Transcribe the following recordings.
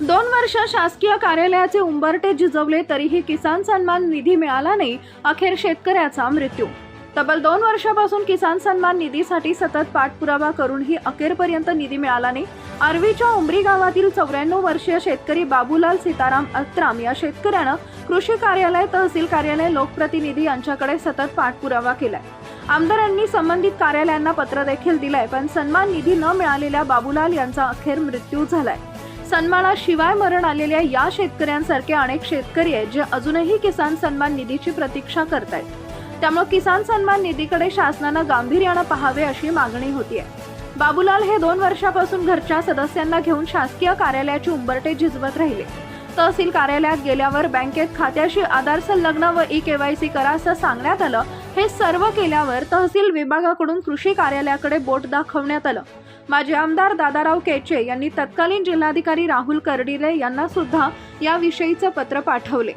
दोन वर्ष शासकीय कार्यालयाचे उंबरटे झिजवले तरीही किसान सन्मान निधी मिळाला नाही अखेर शेतकऱ्याचा मृत्यू. तब्बल दोन वर्षापासून किसान सन्मान निधीसाठी सतत पाठपुरावा करूनही अखेरपर्यंत निधी मिळाला नाही. आर्वीच्या उमरी गावातील चौऱ्याण्णव वर्षीय शेतकरी बाबूलाल सीताराम अत्राम या शेतकऱ्यानं कृषी कार्यालय तहसील कार्यालय लोकप्रतिनिधी यांच्याकडे सतत पाठपुरावा केलाय. आमदारांनी संबंधित कार्यालयांना पत्र देखील दिलंय पण सन्मान निधी न मिळालेल्या बाबूलाल यांचा अखेर मृत्यू झालाय. सन्मानाशिवाय मरण आलेल्या या शेतकऱ्यांसारखे अनेक शेतकरी आहेत जे अजूनही किसान सन्मान निधीची प्रतीक्षा करतायत. त्यामुळे किसान सन्मान निधीकडे शासनानं गांभीर्यानं पाहावे अशी मागणी होती आहे बाबूलाल हे दोन वर्षापासून घरच्या सदस्यांना घेऊन शासकीय कार्यालयाची उंबरटे झिजवत राहिले. तहसील कार्यालयात गेल्यावर बँकेत खात्याशी आधार संलग्न व ई केवायसी करा असं सांगण्यात आलं हे सर्व केल्यावर तहसील विभागाकडून कृषी कार्यालयाकडे बोट दाखवण्यात आलं. माजी आमदार दादाराव केचे यांनी तत्कालीन जिल्हाधिकारी राहुल कर्डिले यांना सुद्धा याविषयीचं पत्र पाठवले.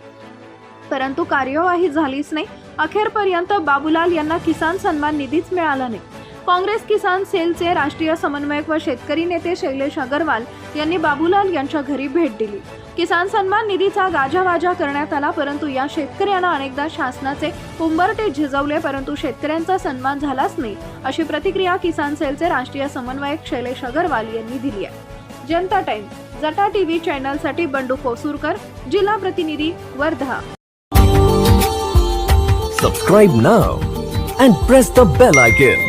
परंतु कार्यवाही झालीच नाही. अखेरपर्यंत बाबूलाल यांना किसान सन्मान निधीच मिळाला नाही. काँग्रेस किसान सेलचे राष्ट्रीय समन्वयक व शेतकरी नेते शैलेश अगरवाल यांनी बाबूलाल यांच्या घरी भेट दिली. किसान सन्मान निधीचा गाजावाजा करण्यात आला परंतु या शेतकऱ्यांना अनेकदा शासनाचे उंबरटे झिजवले परंतु शेतकऱ्यांचा सन्मान झालाच नाही अशी प्रतिक्रिया किसान सेलचे राष्ट्रीय समन्वयक शैलेश अगरवाल यांनी दिली आहे. जनता टाइम जटा टीव्ही चॅनलसाठी बंडू कोसूरकर जिल्हा प्रतिनिधी वर्धा. सबस्क्राईब नाव and press the bell icon.